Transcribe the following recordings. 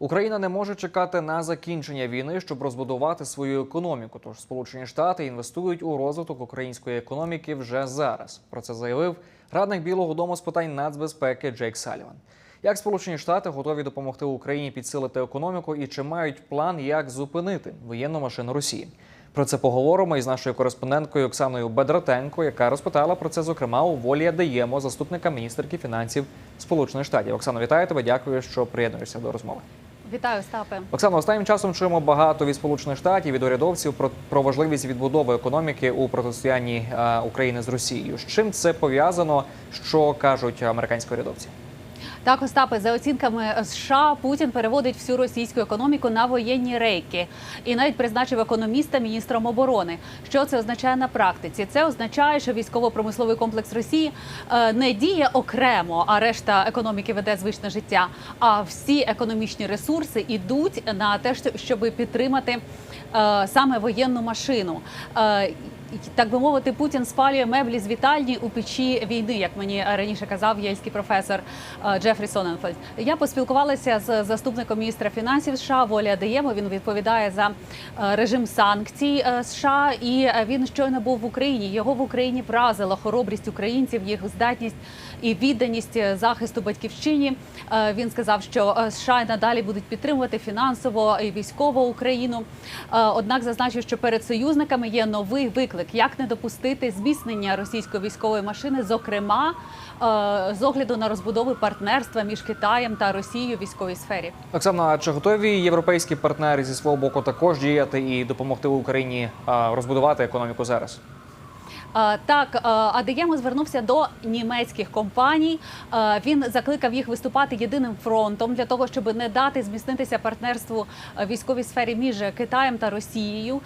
Україна не може чекати на закінчення війни, щоб розбудувати свою економіку. Тож Сполучені Штати інвестують у розвиток української економіки вже зараз. Про це заявив радник Білого Дому з питань нацбезпеки Джейк Саліван. Як Сполучені Штати готові допомогти Україні підсилити економіку і чи мають план, як зупинити воєнну машину Росії? Про це поговоримо із нашою кореспонденткою Оксаною Бедратенко, яка розпитала про це, зокрема, у волі даємо заступника міністерки фінансів Сполучених Штатів. Оксано, вітаю тебе. Дякую, що приєднуєшся до розмови. Вітаю, Стапе. Оксано, останнім часом чуємо багато від Сполучених Штатів від урядовців про, про важливість відбудови економіки у протистоянні е, України з Росією. З чим це пов'язано? Що кажуть американські урядовці? Так, Остапе, за оцінками США, Путін переводить всю російську економіку на воєнні рейки і навіть призначив економіста міністром оборони. Що це означає на практиці? Це означає, що військово-промисловий комплекс Росії е, не діє окремо, а решта економіки веде звичне життя. А всі економічні ресурси йдуть на те, щоб підтримати е, саме воєнну машину. Так би мовити, Путін спалює меблі з вітальні у печі війни, як мені раніше казав єльський професор е, Джефрі Соненфельд. Я поспілкувалася з заступником міністра фінансів США Волі Адеємо. Він відповідає за е, режим санкцій е, США, і він щойно був в Україні. Його в Україні вразила хоробрість українців, їх здатність і відданість захисту батьківщині. Він сказав, що США надалі будуть підтримувати фінансово і військово Україну. Однак зазначив, що перед союзниками є новий виклик: як не допустити зміцнення російської військової машини, зокрема е, з огляду на розбудову партнерства між Китаєм та Росією в військовій сфері. Оксана, чи готові європейські партнери зі свого боку також діяти і допомогти Україні е, розбудувати економіку зараз? Е, Так, е, Адеємо звернувся до німецьких компаній. Е, Він закликав їх виступати єдиним фронтом для того, щоб не дати зміцнитися партнерству в військовій сфері між Китаєм та Росією.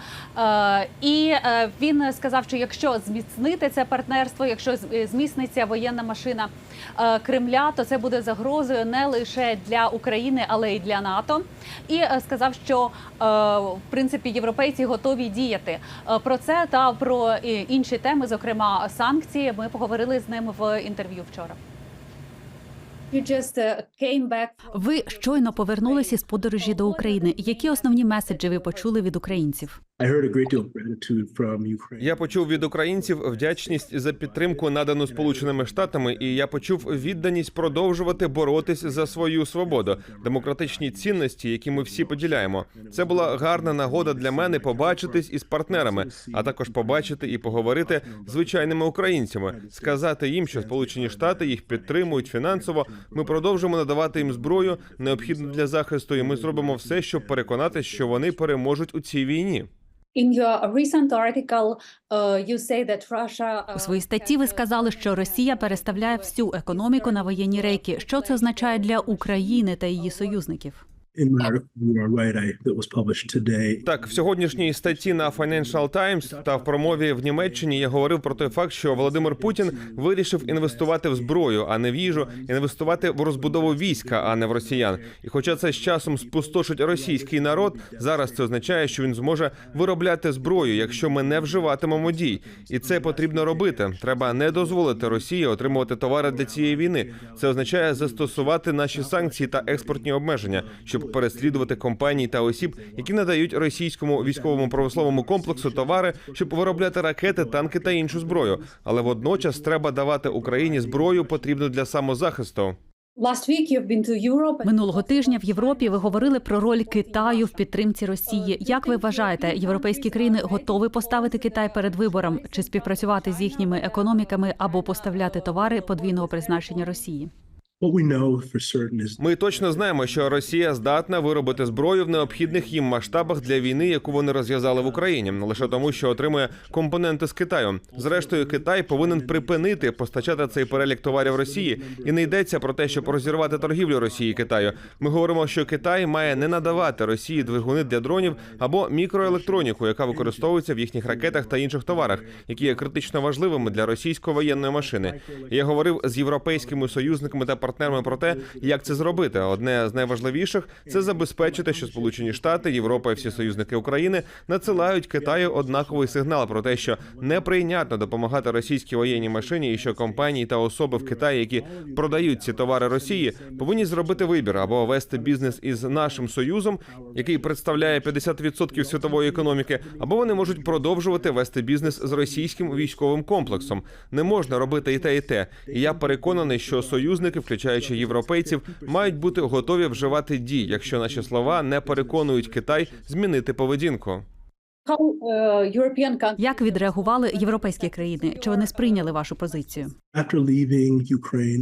І він сказав, що якщо зміцнити це партнерство, якщо зміцниться воєнна машина Кремля, то це буде загрозою не лише для України, але й для НАТО. І сказав, що в принципі європейці готові діяти. Про це та про інші теми, зокрема санкції, ми поговорили з ним в інтерв'ю вчора. Uh, Ви щойно повернулися з подорожі до України. Які основні меседжі ви почули від українців? Я почув від українців вдячність за підтримку, надану Сполученими Штатами, і я почув відданість продовжувати боротись за свою свободу, демократичні цінності, які ми всі поділяємо. Це була гарна нагода для мене побачитись із партнерами, а також побачити і поговорити з звичайними українцями, сказати їм, що Сполучені Штати їх підтримують фінансово. Ми продовжимо надавати їм зброю, необхідну для захисту, і ми зробимо все, щоб переконати, що вони переможуть у цій війні. Uh, uh, У своїй статті ви сказали, що Росія переставляє всю економіку на воєнні рейки. Що це означає для України та її союзників? Так, в сьогоднішній статті на Financial Times та в промові в Німеччині я говорив про той факт, що Володимир Путін вирішив інвестувати в зброю, а не в їжу, інвестувати в розбудову війська, а не в росіян. І хоча це з часом спустошить російський народ, зараз це означає, що він зможе виробляти зброю, якщо ми не вживатимемо дій. І це потрібно робити. Треба не дозволити Росії отримувати товари для цієї війни. Це означає застосувати наші санкції та експортні обмеження, щоб переслідувати компанії та осіб, які надають російському військовому промисловому комплексу товари, щоб виробляти ракети, танки та іншу зброю. Але водночас треба давати Україні зброю, потрібну для самозахисту. Минулого тижня в Європі ви говорили про роль Китаю в підтримці Росії. Як ви вважаєте, європейські країни готові поставити Китай перед вибором чи співпрацювати з їхніми економіками або поставляти товари подвійного призначення Росії? Ми точно знаємо, що Росія здатна виробити зброю в необхідних їм масштабах для війни, яку вони розв'язали в Україні, лише тому, що отримує компоненти з Китаю. Зрештою, Китай повинен припинити постачати цей перелік товарів Росії, і не йдеться про те, щоб розірвати торгівлю Росії і Китаю. Ми говоримо, що Китай має не надавати Росії двигуни для дронів або мікроелектроніку, яка використовується в їхніх ракетах та інших товарах, які є критично важливими для російської воєнної машини. Я говорив з європейськими союзниками та партнерами партнерами про те, як це зробити. Одне з найважливіших це забезпечити, що Сполучені Штати, Європа і всі союзники України надсилають Китаю однаковий сигнал про те, що неприйнятно допомагати російській воєнній машині, і що компанії та особи в Китаї, які продають ці товари Росії, повинні зробити вибір або вести бізнес із нашим союзом, який представляє 50% світової економіки, або вони можуть продовжувати вести бізнес з російським військовим комплексом. Не можна робити і те, і те. І я переконаний, що союзники, включаючи європейців, мають бути готові вживати дій, якщо наші слова не переконують Китай змінити поведінку. Як відреагували європейські країни? Чи вони сприйняли вашу позицію?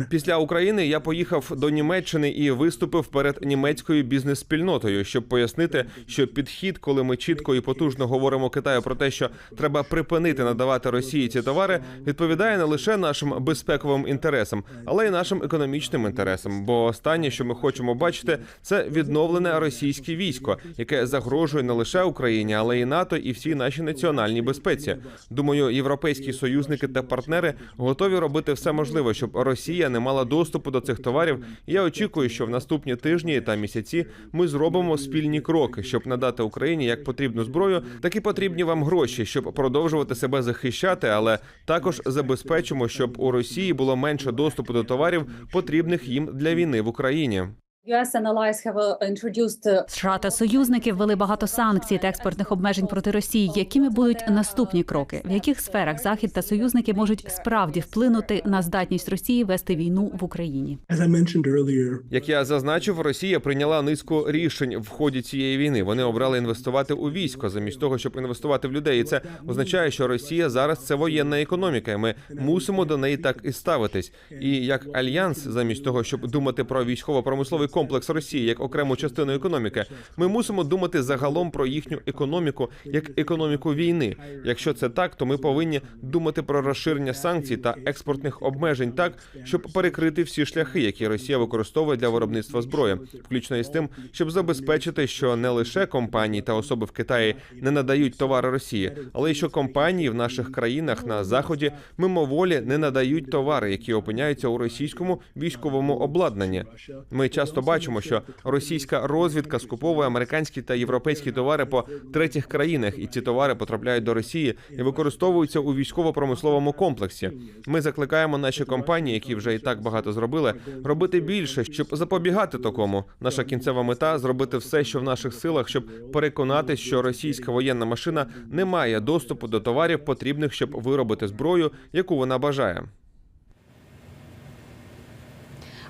Після України я поїхав до Німеччини і виступив перед німецькою бізнес-спільнотою, щоб пояснити, що підхід, коли ми чітко і потужно говоримо Китаю про те, що треба припинити надавати Росії ці товари, відповідає не лише нашим безпековим інтересам, але й нашим економічним інтересам. Бо останнє, що ми хочемо бачити, це відновлене російське військо, яке загрожує не лише Україні, але й НАТО і всій нашій національній безпеці. Думаю, європейські союзники та партнери готові робити все можливе, щоб Росія не мала доступу до цих товарів. Я очікую, що в наступні тижні та місяці ми зробимо спільні кроки, щоб надати Україні як потрібну зброю, так і потрібні вам гроші, щоб продовжувати себе захищати, але також забезпечимо, щоб у Росії було менше доступу до товарів, потрібних їм для війни в Україні. US and allies have introduced США та союзники ввели багато санкцій та експортних обмежень проти Росії. Якими будуть наступні кроки? В яких сферах Захід та союзники можуть справді вплинути на здатність Росії вести війну в Україні? as I mentioned earlier, Як я зазначив, Росія прийняла низку рішень в ході цієї війни. Вони обрали інвестувати у військо замість того, щоб інвестувати в людей. І це означає, що Росія зараз це воєнна економіка. і Ми мусимо до неї так і ставитись. І як альянс, замість того, щоб думати про військово-промисловий комплекс Росії як окрему частину економіки, ми мусимо думати загалом про їхню економіку як економіку війни. Якщо це так, то ми повинні думати про розширення санкцій та експортних обмежень так, щоб перекрити всі шляхи, які Росія використовує для виробництва зброї, включно із тим, щоб забезпечити, що не лише компанії та особи в Китаї не надають товари Росії, але й що компанії в наших країнах на заході мимоволі не надають товари, які опиняються у російському військовому обладнанні. Ми часто бачимо, що російська розвідка скуповує американські та європейські товари по третіх країнах, і ці товари потрапляють до Росії і використовуються у військово-промисловому комплексі. Ми закликаємо наші компанії, які вже і так багато зробили, робити більше, щоб запобігати такому. Наша кінцева мета зробити все, що в наших силах, щоб переконати, що російська воєнна машина не має доступу до товарів, потрібних, щоб виробити зброю, яку вона бажає.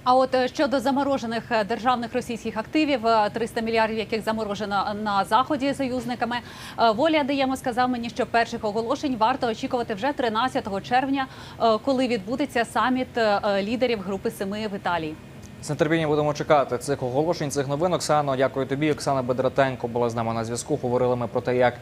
А от е, щодо заморожених е, державних російських активів, е, 300 мільярдів, яких заморожено на заході союзниками, е, воля даємо сказав мені, що перших оголошень варто очікувати вже 13 червня, е, коли відбудеться саміт е, лідерів групи семи в Італії. З нетерпінням будемо чекати цих оголошень, цих новин. Оксано, дякую тобі. Оксана Бедратенко була з нами на зв'язку. Говорили ми про те, як